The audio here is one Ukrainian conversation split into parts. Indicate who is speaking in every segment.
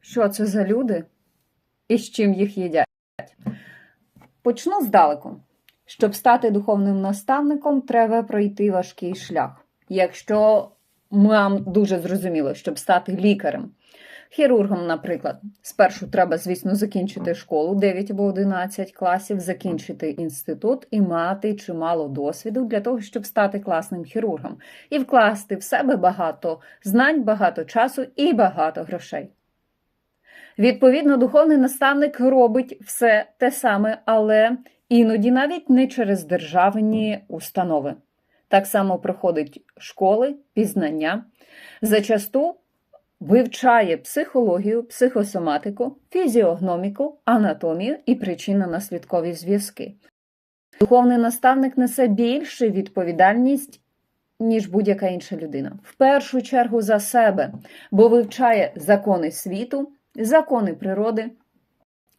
Speaker 1: Що це за люди і з чим їх їдять? Почну здалеку. Щоб стати духовним наставником, треба пройти важкий шлях. Якщо нам дуже зрозуміло, щоб стати лікарем, хірургом, наприклад, спершу треба, звісно, закінчити школу 9 або 11 класів, закінчити інститут і мати чимало досвіду для того, щоб стати класним хірургом, і вкласти в себе багато знань, багато часу і багато грошей. Відповідно, духовний наставник робить все те саме, але іноді навіть не через державні установи. Так само проходить школи, пізнання, зачасту вивчає психологію, психосоматику, фізіогноміку, анатомію і причинно-наслідкові зв'язки. Духовний наставник несе більшу відповідальність, ніж будь-яка інша людина. В першу чергу за себе, бо вивчає закони світу, закони природи,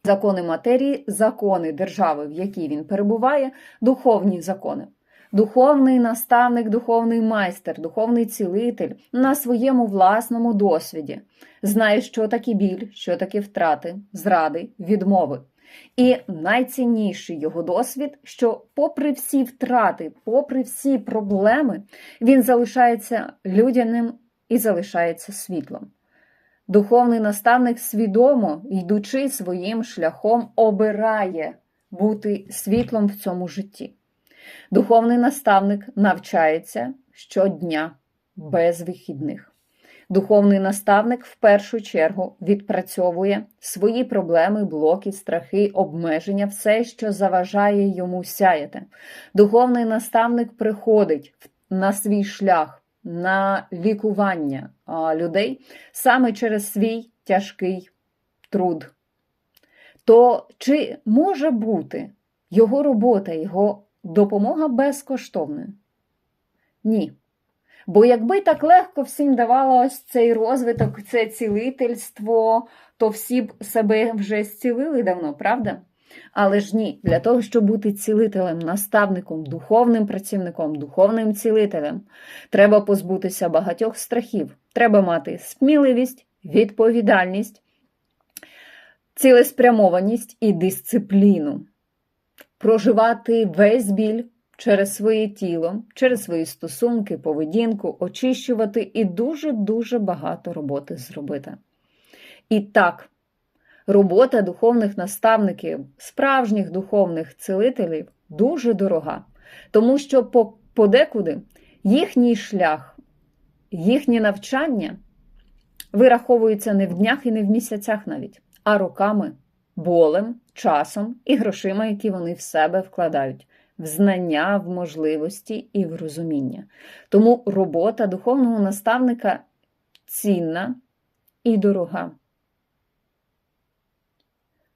Speaker 1: закони матерії, закони держави, в якій він перебуває, духовні закони. Духовний наставник, духовний майстер, духовний цілитель на своєму власному досвіді знає, що таке біль, що таке втрати, зради, відмови. І найцінніший його досвід, що, попри всі втрати, попри всі проблеми, він залишається людяним і залишається світлом. Духовний наставник свідомо, йдучи своїм шляхом, обирає бути світлом в цьому житті. Духовний наставник навчається щодня без вихідних. Духовний наставник в першу чергу відпрацьовує свої проблеми, блоки, страхи, обмеження, все, що заважає йому сяяти. Духовний наставник приходить на свій шлях, на лікування людей саме через свій тяжкий труд. То чи може бути його робота, його допомога безкоштовною? Ні. Бо якби так легко всім давалось цей розвиток, це цілительство, то всі б себе вже зцілили давно, правда? Але ж ні, для того, щоб бути цілителем, наставником, духовним працівником, духовним цілителем, треба позбутися багатьох страхів. Треба мати сміливість, відповідальність, цілеспрямованість і дисципліну, проживати весь біль через своє тіло, через свої стосунки, поведінку, очищувати і дуже-дуже багато роботи зробити. І так, робота духовних наставників, справжніх духовних цілителів дуже дорога, тому що подекуди їхній шлях, їхнє навчання вираховується не в днях і не в місяцях навіть, а роками, болем, часом і грошима, які вони в себе вкладають в знання, в можливості і в розуміння. Тому робота духовного наставника цінна і дорога.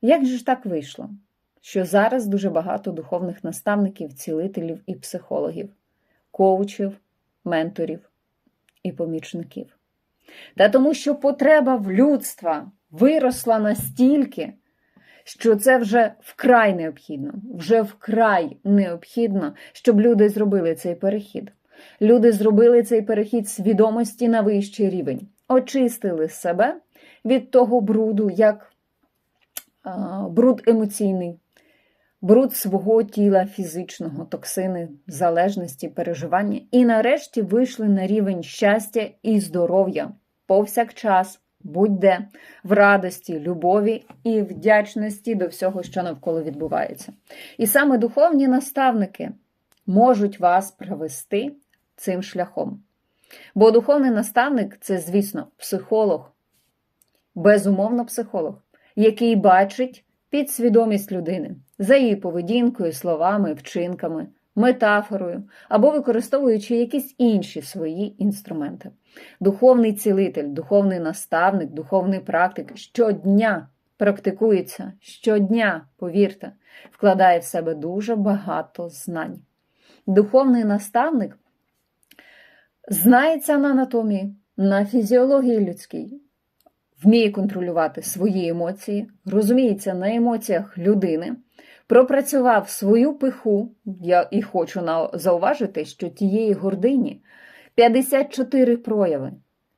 Speaker 1: Як же ж так вийшло, що зараз дуже багато духовних наставників, цілителів і психологів, коучів, менторів і помічників? Та тому, що потреба в людства виросла настільки, що це вже вкрай необхідно, вже вкрай необхідно, щоб люди зробили цей перехід. Люди зробили цей перехід свідомості на вищий рівень, очистили себе від того бруду, як бруд емоційний, бруд свого тіла фізичного, токсини, залежності, переживання, і нарешті вийшли на рівень щастя і здоров'я повсякчас будь-де в радості, любові і вдячності до всього, що навколо відбувається. І саме духовні наставники можуть вас провести цим шляхом. Бо духовний наставник це, звісно, психолог, безумовно, психолог, який бачить підсвідомість людини за її поведінкою, словами, вчинками метафорою або використовуючи якісь інші свої інструменти. Духовний цілитель, духовний наставник, духовний практик щодня практикується, щодня, повірте, вкладає в себе дуже багато знань. Духовний наставник знається на анатомії, на фізіології людській, вміє контролювати свої емоції, розуміється на емоціях людини пропрацював свою пиху, я і хочу зауважити, що тієї гордині 54 прояви.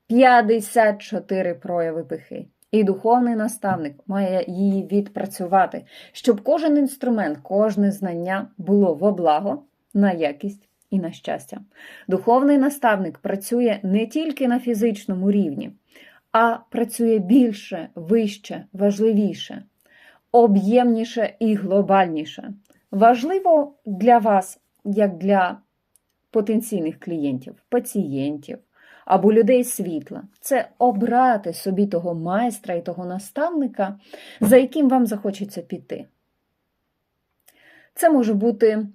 Speaker 1: 54 прояви пихи. І духовний наставник має її відпрацювати, щоб кожен інструмент, кожне знання було во благо, на якість і на щастя. Духовний наставник працює не тільки на фізичному рівні, а працює більше, вище, важливіше, об'ємніше і глобальніше. Важливо для вас, як для потенційних клієнтів, пацієнтів або людей світла, це обрати собі того майстра і того наставника, за яким вам захочеться піти. Це може бути,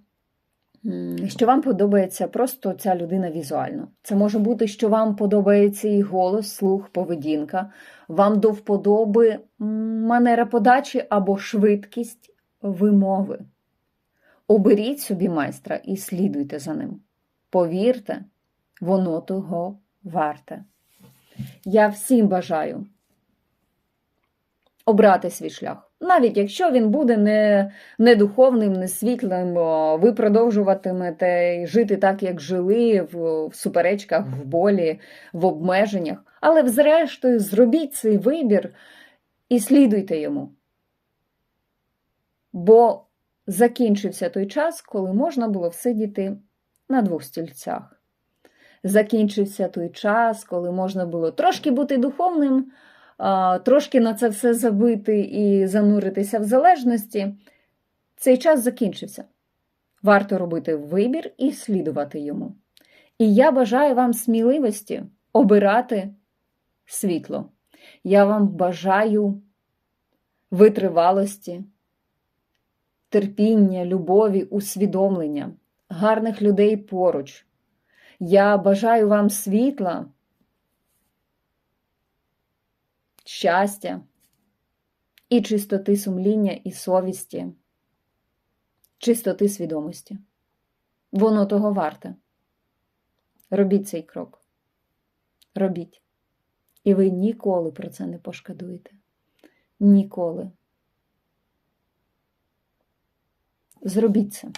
Speaker 1: що вам подобається просто ця людина візуально. Це може бути, що вам подобається і голос, слух, поведінка, вам до вподоби манера подачі або швидкість вимови. Оберіть собі майстра і слідуйте за ним. Повірте, воно того варте. Я всім бажаю обрати свій шлях. Навіть якщо він буде не, не духовним, не світлим, ви продовжуватимете жити так, як жили, в, в суперечках, в болі, в обмеженнях. Але, зрештою, зробіть цей вибір і слідуйте йому. Бо закінчився той час, коли можна було всидіти на двох стільцях. Закінчився той час, коли можна було трошки бути духовним, трошки на це все забити і зануритися в залежності. Цей час закінчився. Варто робити вибір і слідувати йому. І я бажаю вам сміливості обирати світло. Я вам бажаю витривалості, терпіння, любові, усвідомлення, гарних людей поруч. Я бажаю вам світла, щастя і чистоти сумління і совісті, чистоти свідомості. Воно того варте. Робіть цей крок. Робіть. І ви ніколи про це не пошкодуєте. Ніколи. Зробіть це.